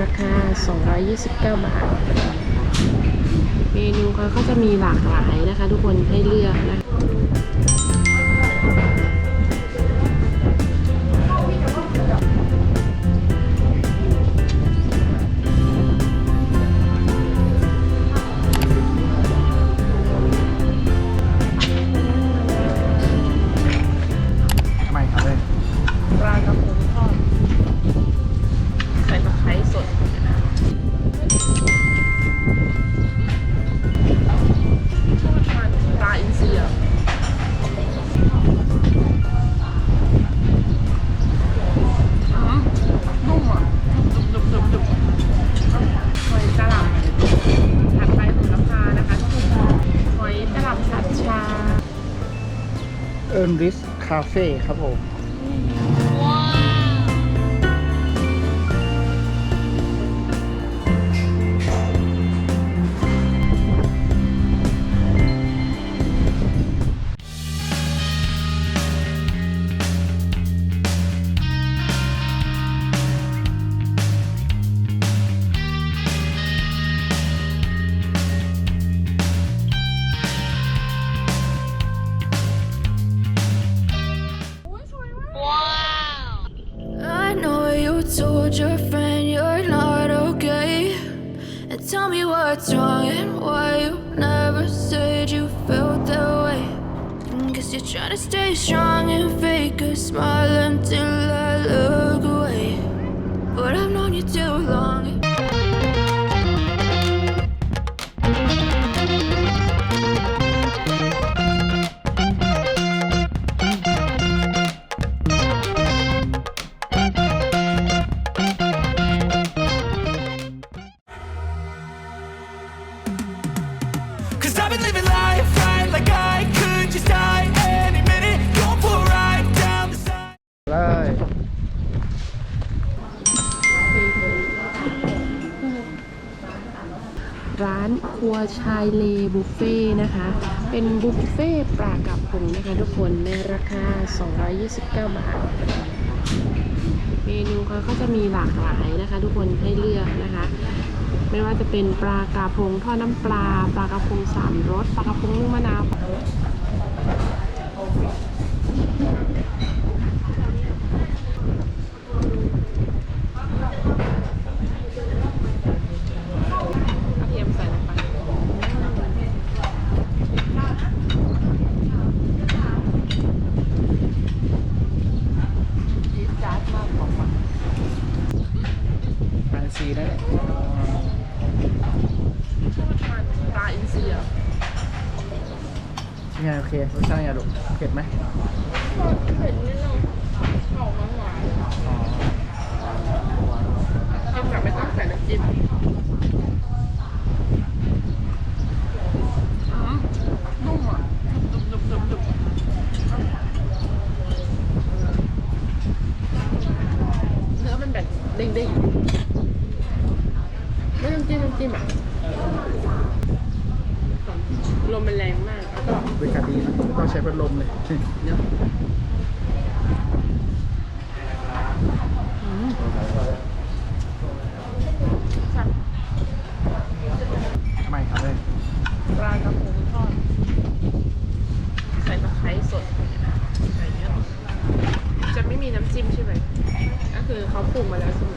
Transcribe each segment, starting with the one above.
ราคา 229 บาท เมนูเขาก็จะมีหลากหลายนะคะ ทุกคนให้เลือกนะ คาเฟ่ครับผม told your friend you're not okay. And tell me what's wrong and why you never said you felt that way. Guess you're trying to stay strong and fake a smile until I look away. But I've known you too long. เลยร้านครัวชายเลบุฟเฟ่นะคะ เป็นบุฟเฟ่ปลากระพงนะคะทุกคนในราคา 229 บาท เมนูเขาก็จะมีหลากหลายนะคะ ทุกคนให้เลือกนะคะ ไม่ว่าจะเป็นปลากระพงทอดน้ำปลา ปลากระพงสามรสปลากระพงนึ่งมะนาว กระเทียมใส่ลงไปจี๊ดจ๊าดมากกว่า แฟนซีนั่นแหละ ทอดมันปลาอินทรีอะ ยังไงโอเค รสชาติยังไงลูกเผ็ดไหมเผ็ดนิดนึงออกหวาน อ๋อ ๆกินแบบไม่ต้องใส่น้ำจิ้มอืมนุ่มอะดุบดุบดุบดุบเนื้อมันแบบเด้งๆ ไม่ต้องจิ้มน้ำจิ้มอะลมมันแรงมาก แล้วก็ บริการดีนะไม่ต้องใช้พัดลม เลยเนาะสั่งทำไมครับเลยปลากระพงทอด ใส่ตะไคร้สดใส่เยอะจะไม่มีน้ำจิ้มใช่ไหมก็คือเขาปรุงมาแล้วใช่ไหม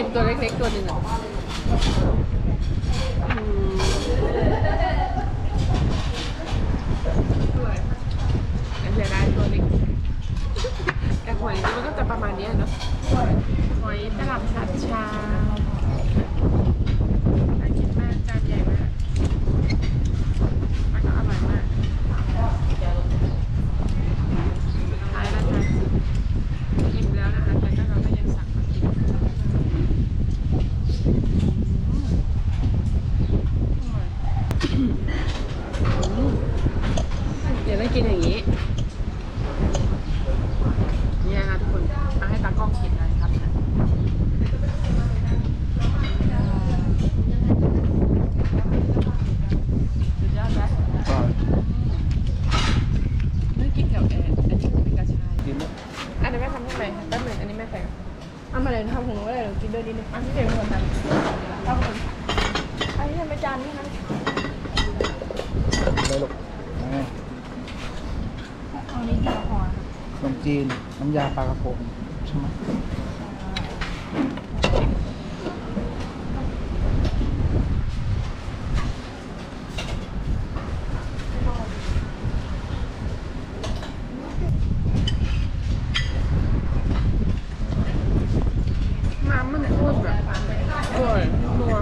ชิมตัวเล็กๆตัวหนึ่งอะเยแต่หอยมันก็จะประมาณนี้เนาะหวยตลับสัตชา ดี๋ยวต้องกินอย่างนี้นี่นะคะทุกคนเอาให้ตากล้องกินนะครับสุดยอดไหมก็ไม่กินกับแอนอันนี้เป็นกระชายกินแล้วอันนี้แม่ทำให้ไหมแป๊บหนึงอันนี้แม่ใส่ก่อนเอามาเลยทำของหนูก็ได้หนูกินด้วยนิดนึงอันที่เดี๋ยวเป็นคนทำเอาคนอันนี้ทำเป็นจานนี่คะเลยลูกนี่ เอานี้เดียวพอค่ะ ขนมจีน น้ำยาปลากระพงใช่ไหมน้ำมันโคตรแบบอร่อยนัว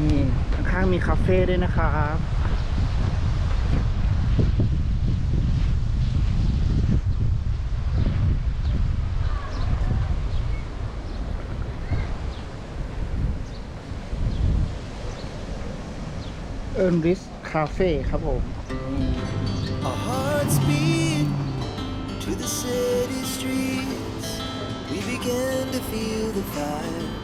นี่ข้างมีคาเฟ่ด้วยนะครับเอิร์นริสคาเฟ่ครับผม Our hearts beat to the city streets. We began to feel the fire.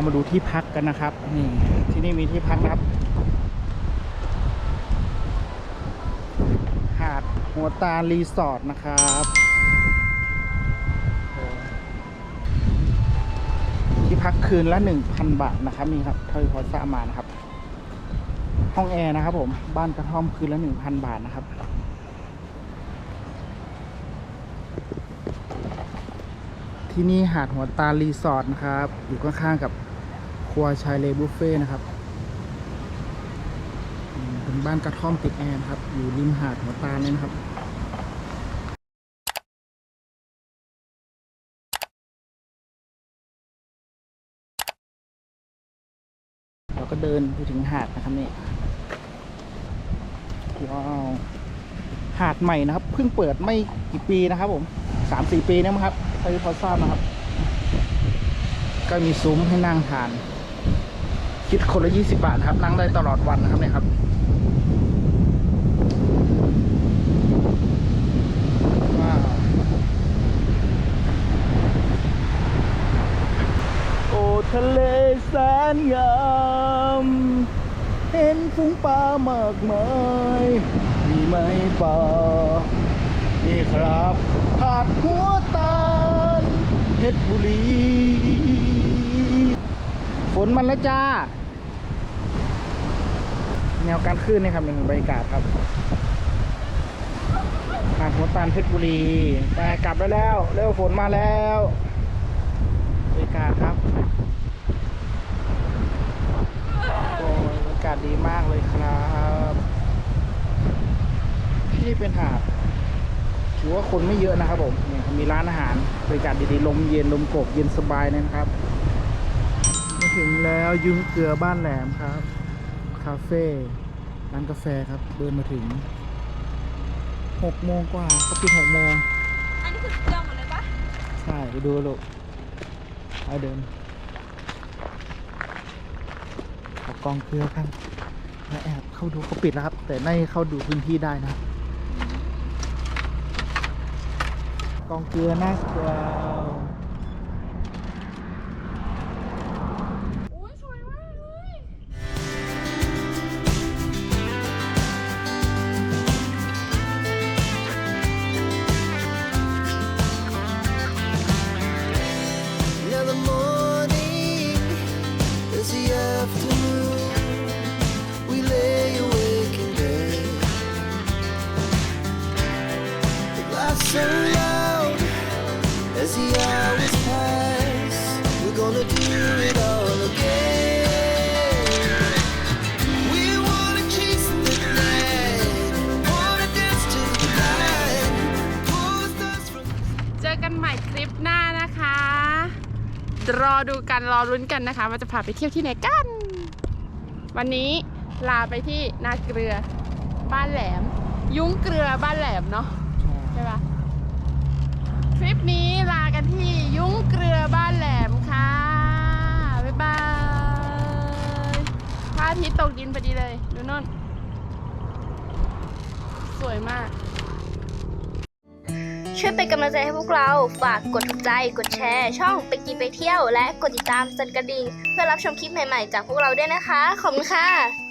ามาดูที่พักกันนะครับนี่ที่นี่มีที่พักนะครับ หาดหัวตาลรีสอร์ทนะครับที่พักคืนละ 1,000 บาทนะครับนี่ครับเท่าที่พอทรามานะครับ ห้องแอร์นะครับ ผมบ้านกระท่อมคืนละ 1,000 บาทนะครับที่นี่หาดหัวตาลรีสอร์ทนะครับ อยู่ข้างๆกับ ครัวชายเลบุฟเฟ่นะครับเป็นบ้านกระท่อมติดแอร์ครับ อยู่ริมหาดหัวตาลเลยนะครับเราก็เดินไปถึงหาดนะครับนี่ว้าวหาดใหม่นะครับ เพิ่งเปิดไม่กี่ปีนะครับ ผมสามสี่ปีนยมั้งครับใครพอทราบนะครับ ก็มีซุ้มให้นั่งทาน คิดคนละยี่สิบาทครับ นั่งได้ตลอดวันนะครับเนี่ยครับว้าวโอ้ทะเลแสนงามเห็นฝูงปลามากมายมีไหมป่านี่ครับหาดหัวตาลเพชรบุรี ฝนมันแล้วจ้า แนวการขึ้นนี่ครับเป็นบรรยากาศครับหาดหัวตาลเพชรบุรีไปกลับได้แล้วเร็วฝนมาแล้วบรรยากาศครับโอ้บรรยากาศดีมากเลยครับ ที่นี่เป็นหาดถือว่าคนไม่เยอะนะครับผมเนี่ยมีร้านอาหารบรรยากาศดีๆลมเย็นลมโกกเย็นสบายเลยนะครับมาถึงแล้วยุ้งเกลือบ้านแหลมครับ คาเฟ่ร้านกาแฟครับ เดินมาถึงหกโมงกว่าเขาปิดหกโมงอันนี้คือเครื่องหมดเลยปะใช่ไปดูลูกไปเดินขอกองเกลือกันแล้วแอบเข้าดูเขาปิดแล้วครับ แต่ได้เข้าดูพื้นที่ได้นะกองเกลือน่ากลัว รอดูกันรอรุ้นกันนะคะว่าจะพาไปเที่ยวที่ไหนกัน วันนี้ลาไปที่นาเกลือบ้านแหลม ยุ้งเกลือบ้านแหลมเนาะใช่ปะทริปนี้ลากันที่ยุ้งเกลือบ้านแหลมค่ะบ๊ายบายพระอาทิตย์ตกดินพอดีเลย ดูนู่นสวยมาก ช่วยเป็นกำลังใจให้พวกเรา ฝากกดถูกใจกดแชร์ ช่องไปกินไปเที่ยว และกดติดตามสั่นกระดิ่ง เพื่อรับชมคลิปใหม่ๆ จากพวกเราด้วยนะคะ ขอบคุณค่ะ